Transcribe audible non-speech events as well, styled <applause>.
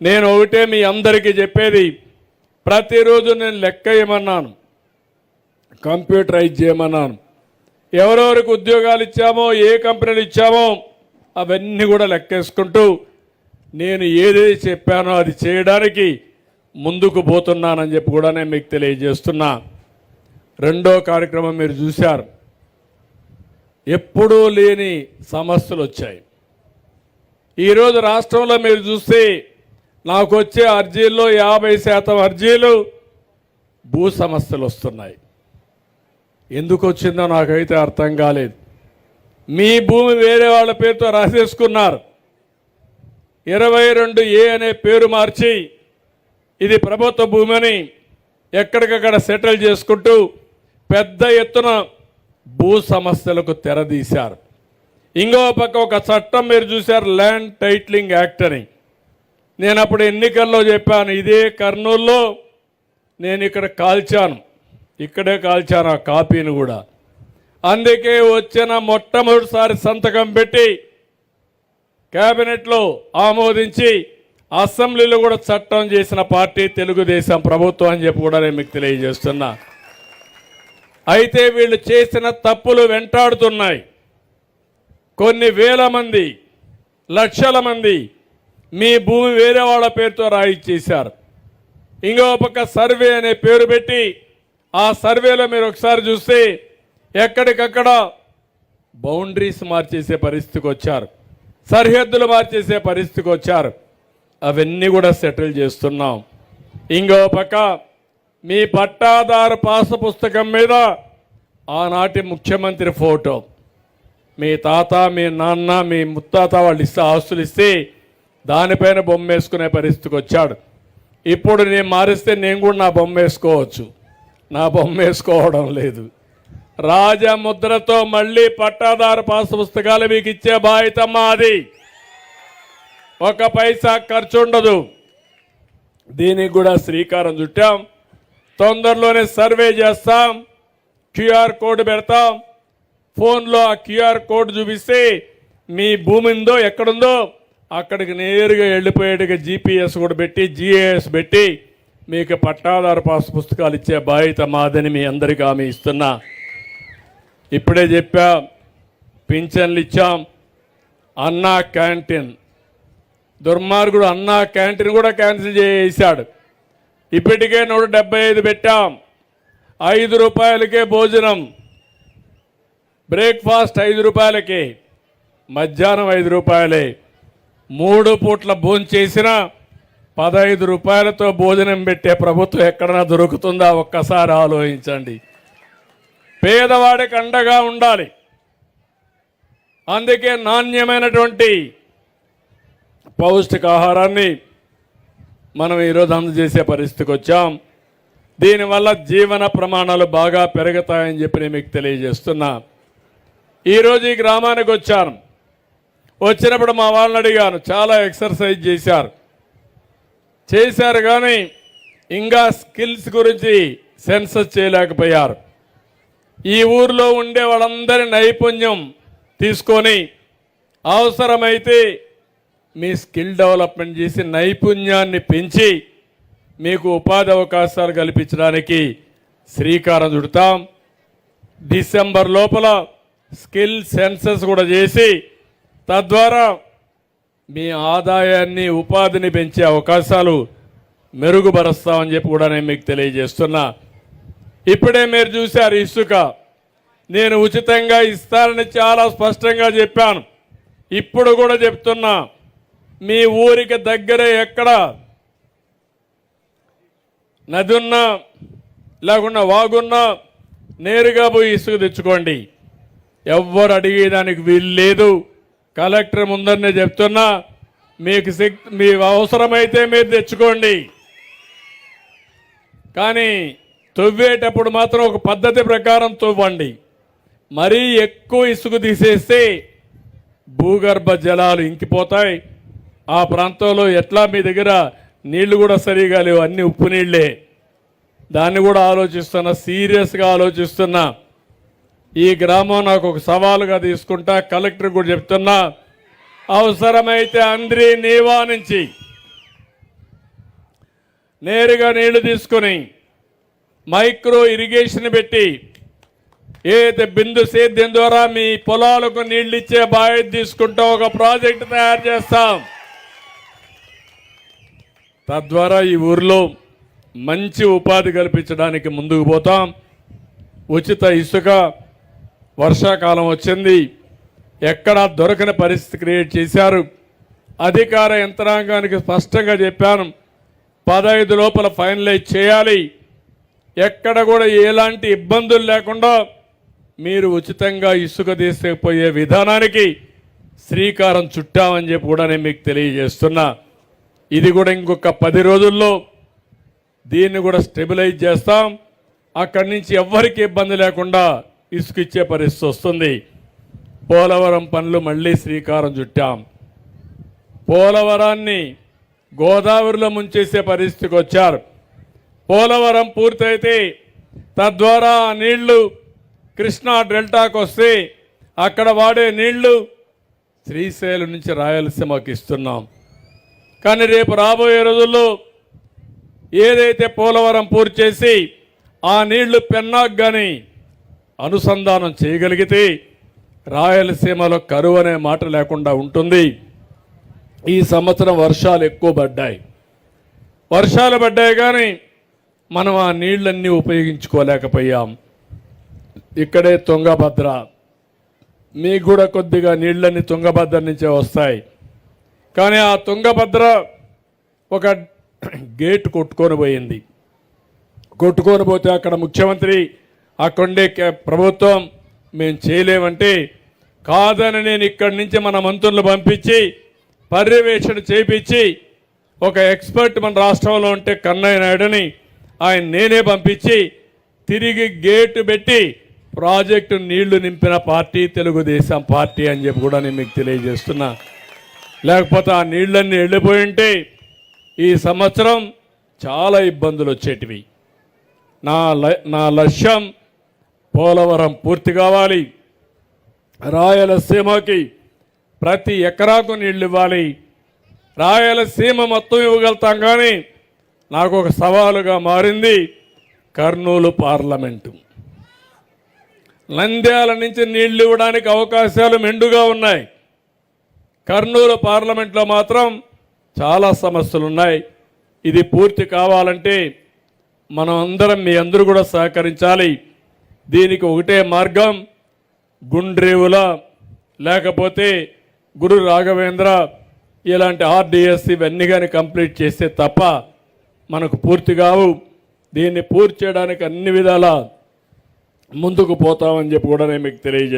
నేను ఒకటే మీ అందరికీ చెప్పేది ప్రతిరోజు నేను లెక్క వేయమన్నాను కంప్యూటరైజ్ చేయమన్నాను. ఎవరెవరికి ఉద్యోగాలు ఇచ్చామో ఏ కంపెనీలు ఇచ్చామో అవన్నీ కూడా లెక్కేసుకుంటూ నేను ఏదైతే చెప్పానో అది చేయడానికి ముందుకు పోతున్నానని చెప్పి కూడా నేను మీకు తెలియజేస్తున్నా. రెండో కార్యక్రమం మీరు చూశారు. ఎప్పుడూ లేని సమస్యలు వచ్చాయి. ఈరోజు రాష్ట్రంలో మీరు చూస్తే నాకు వచ్చే అర్జీల్లో యాభై శాతం అర్జీలు భూ సమస్యలు వస్తున్నాయి. ఎందుకు వచ్చిందో నాకైతే అర్థం కాలేదు. మీ భూమి వేరే వాళ్ళ పేరుతో రాసేసుకున్నారు. ఇరవై రెండు ఏ అనే పేరు మార్చి ఇది ప్రభుత్వ భూమిని ఎక్కడికక్కడ సెటిల్ చేసుకుంటూ పెద్ద ఎత్తున భూ సమస్యలకు తెరదీశారు. ఇంకో పక్క ఒక చట్టం మీరు చూశారు ల్యాండ్ టైట్లింగ్ యాక్ట్ అని. నేను అప్పుడు ఎన్నికల్లో చెప్పాను ఇదే కర్నూల్లో నేను ఇక్కడ కాల్చాను. ఇక్కడే కాల్చాను ఆ కాపీని కూడా. అందుకే వచ్చిన మొట్టమొదటిసారి సంతకం పెట్టి కేబినెట్లో ఆమోదించి అసెంబ్లీలో కూడా చట్టం చేసిన పార్టీ తెలుగుదేశం ప్రభుత్వం అని చెప్పి కూడా నేను మీకు తెలియజేస్తున్నా. అయితే వీళ్ళు చేసిన తప్పులు వెంటాడుతున్నాయి. కొన్ని వేల మంది లక్షల మంది మీ భూమి వేరే వాళ్ళ పేరుతో రాయిచ్చేశారు ఇంకో పక్క సర్వే అనే పేరు పెట్టి ఆ సర్వేలో మీరు ఒకసారి చూస్తే ఎక్కడికక్కడ బౌండరీస్ మార్చేసే పరిస్థితికి వచ్చారు. సరిహద్దులు మార్చేసే పరిస్థితికి వచ్చారు. అవన్నీ కూడా సెటిల్ చేస్తున్నాం. ఇంకో పక్క మీ పట్టాదారు పాస పుస్తకం మీద ఆనాటి ముఖ్యమంత్రి ఫోటో. మీ తాత మీ నాన్న మీ ముత్తాత వాళ్ళు ఇస్తే ఆస్తులు ఇస్తే దానిపైన బొమ్మ వేసుకునే పరిస్థితికి వచ్చాడు. ఇప్పుడు నేను మారిస్తే నేను కూడా నా బొమ్మ వేసుకోవచ్చు నా బొమ్మ వేసుకోవడం లేదు. రాజముద్రతో మళ్ళీ పట్టాదారు పాస్ పుస్తకాలు మీకు ఇచ్చే బాధ్యత మాది. ఒక పైసా ఖర్చు ఉండదు. దీనికి కూడా శ్రీకారం చుట్టాం. తొందరలోనే సర్వే చేస్తాం. క్యూఆర్ కోడ్ పెడతాం. ఫోన్లో ఆ క్యూఆర్ కోడ్ చూపిస్తే మీ భూమి ఉందో ఎక్కడుందో అక్కడికి నేరుగా వెళ్ళిపోయేట్టుగా జీపీఎస్ కూడా పెట్టి జిఏఎస్ పెట్టి మీకు పట్టాదారు పాస్ పుస్తకాలు ఇచ్చే బాధ్యత మాదని మీ అందరికీ హామీ ఇస్తున్నా. ఇప్పుడే చెప్పా పింఛన్లు ఇచ్చాం అన్నా క్యాంటీన్. దుర్మార్గుడు అన్నా క్యాంటీన్ కూడా క్యాన్సిల్ చేశాడు ఇప్పటికే నూట డెబ్బై ఐదు పెట్టాం. ఐదు రూపాయలకే భోజనం. బ్రేక్ఫాస్ట్ ఐదు రూపాయలకి. మధ్యాహ్నం ఐదు రూపాయలే. మూడు పూట్ల భోంచేసిన పదహైదు రూపాయలతో భోజనం పెట్టే ప్రభుత్వం ఎక్కడన్నా దొరుకుతుందా? ఒక్కసారి ఆలోచించండి. పేదవాడికి అండగా ఉండాలి. అందుకే నాణ్యమైనటువంటి పౌష్టికాహారాన్ని మనం ఈరోజు అందజేసే పరిస్థితికి వచ్చాం. దీనివల్ల జీవన ప్రమాణాలు బాగా పెరుగుతాయని చెప్పి నేను మీకు తెలియజేస్తున్నా. ఈరోజు ఈ గ్రామానికి వచ్చాను. వచ్చినప్పుడు మా వాళ్ళని అడిగాను చాలా ఎక్సర్సైజ్ చేశారు. చేశారు కానీ ఇంకా స్కిల్స్ గురించి సెన్సస్ చేయలేకపోయారు. ఈ ఊర్లో ఉండే వాళ్ళందరి నైపుణ్యం తీసుకొని అవసరమైతే మీ స్కిల్ డెవలప్మెంట్ చేసి నైపుణ్యాన్ని పెంచి మీకు ఉపాధి అవకాశాలు కల్పించడానికి శ్రీకారం చుడతాం. డిసెంబర్ లోపల స్కిల్ సెన్సస్ కూడా చేసి తద్వారా మీ ఆదాయాన్ని ఉపాధిని పెంచే అవకాశాలు మెరుగుపరుస్తామని చెప్పి కూడా నేను మీకు తెలియజేస్తున్నా. ఇప్పుడే మీరు చూశారు ఇసుక. నేను ఉచితంగా ఇస్తానని చాలా స్పష్టంగా చెప్పాను. ఇప్పుడు కూడా చెప్తున్నా మీ ఊరికి దగ్గరే ఎక్కడ నది ఉన్నా లేకుండా వాగున్నా నేరుగా పోయి ఇసుక తెచ్చుకోండి. ఎవ్వరు అడిగేదానికి వీలు లేదు. కలెక్టర్ ముందరనే చెప్తున్నా మీకు శక్తి మీ అవసరమైతే మీరు తెచ్చుకోండి. కానీ తవ్వేటప్పుడు మాత్రం ఒక పద్ధతి ప్రకారం తవ్వండి. మరీ ఎక్కువ ఇసుక తీసేస్తే భూగర్భ జలాలు ఇంకిపోతాయి. ఆ ప్రాంతంలో ఎట్లా మీ దగ్గర నీళ్ళు కూడా సరిగా లేవు అన్ని ఉప్పు నీళ్ళే దాన్ని కూడా ఆలోచిస్తున్నా సీరియస్గా ఆలోచిస్తున్నా. ఈ గ్రామం నాకు ఒక సవాలుగా తీసుకుంటా కలెక్టర్ కూడా చెప్తున్నా అవసరమైతే అంద్రి నీవా నుంచి నేరుగా నీళ్ళు తీసుకొని మైక్రో ఇరిగేషన్ పెట్టి ఏదైతే బిందు సేద్యం ద్వారా మీ పొలాలకు నీళ్ళు ఇచ్చే బాధ్యత తీసుకుంటూ ఒక ప్రాజెక్ట్ తయారు చేస్తాం. తద్వారా ఈ ఊర్లో మంచి ఉపాధి కల్పించడానికి ముందుకు పోతాం. ఉచిత ఇసుక వర్షాకాలం వచ్చింది. ఎక్కడా దొరకని పరిస్థితి క్రియేట్ చేశారు. అధికార యంత్రాంగానికి స్పష్టంగా చెప్పాను. పదహైదు లోపల ఫైనలైజ్ చేయాలి. ఎక్కడ కూడా ఎలాంటి ఇబ్బందులు లేకుండా మీరు ఉచితంగా ఇసుక తీసుకుపోయే విధానానికి శ్రీకారం చుట్టామని చెప్పి కూడా నేను మీకు తెలియజేస్తున్నా. ఇది కూడా ఇంకొక పది రోజుల్లో దీన్ని కూడా స్టెబిలైజ్ చేస్తాం. అక్కడి నుంచి ఎవ్వరికి ఇబ్బంది లేకుండా ఇసుక ఇచ్చే పరిస్థితి వస్తుంది. పోలవరం పనులు మళ్ళీ శ్రీకారం చుట్టాం. పోలవరాన్ని గోదావరిలో ముంచేసే పరిస్థితికి వచ్చారు. పోలవరం పూర్తయితే తద్వారా ఆ నీళ్ళు కృష్ణా డెల్టాకు వస్తే అక్కడ వాడే నీళ్ళు శ్రీశైలం నుంచి రాయలసీమకి ఇస్తున్నాం. కానీ రేపు రాబోయే రోజుల్లో ఏదైతే పోలవరం పూర్తి చేసి ఆ నీళ్ళు పెన్నాకు కానీ అనుసంధానం చేయగలిగితే రాయలసీమలో కరువు అనే మాట లేకుండా ఉంటుంది. ఈ సంవత్సరం వర్షాలు ఎక్కువ పడ్డాయి. వర్షాలు పడ్డాయి కానీ మనం ఆ నీళ్ళన్నీ ఉపయోగించుకోలేకపోయాం. ఇక్కడే తుంగభద్ర. మీకు కూడా కొద్దిగా నీళ్ళన్నీ తుంగభద్ర నుంచే వస్తాయి. కానీ ఆ తుంగభద్ర ఒక <clears throat> గేట్ కొట్టుకొని పోయింది. కొట్టుకొని పోతే అక్కడ ముఖ్యమంత్రి ఆ కొండే ప్రభుత్వం మేము చేయలేమంటే కాదని నేను ఇక్కడి నుంచి మన మంత్రులు పంపించి పర్యవేక్షణ చేపించి ఒక ఎక్స్పర్ట్ మన రాష్ట్రంలో ఉంటే కన్నయ్య నాయుడుని ఆయన నేనే పంపించి తిరిగి గేటు పెట్టి ప్రాజెక్టు నీళ్ళు నింపిన పార్టీ తెలుగుదేశం పార్టీ అని చెప్పి కూడా నేను మీకు తెలియజేస్తున్నా. లేకపోతే ఆ నీళ్ళన్నీ వెళ్ళిపోయి ఉంటే ఈ సంవత్సరం చాలా ఇబ్బందులు వచ్చేటివి. నా ల- నా లక్ష్యం పోలవరం పూర్తి కావాలి. రాయలసీమకి ప్రతి ఎకరాకు నీళ్ళు ఇవ్వాలి. రాయలసీమ మొత్తం ఇవ్వగలుగుతాం కానీ నాకు ఒక సవాలుగా మారింది కర్నూలు పార్లమెంటు. నంద్యాల నుంచి నీళ్ళు ఇవ్వడానికి అవకాశాలు మెండుగా ఉన్నాయి. కర్నూలు పార్లమెంట్లో మాత్రం చాలా సమస్యలు ఉన్నాయి ఇది పూర్తి కావాలంటే మనం అందరం మీ అందరూ కూడా సహకరించాలి. దీనికి ఒకటే మార్గం గుండ్రేవుల లేకపోతే గురు రాఘవేంద్ర. ఇలాంటి ఆర్డిఎస్ ఇవన్నీ కానీ కంప్లీట్ చేస్తే తప్ప మనకు పూర్తి కావు. దీన్ని పూర్తి చేయడానికి అన్ని విధాల ముందుకు పోతామని చెప్పి కూడా నేను మీకు తెలియజే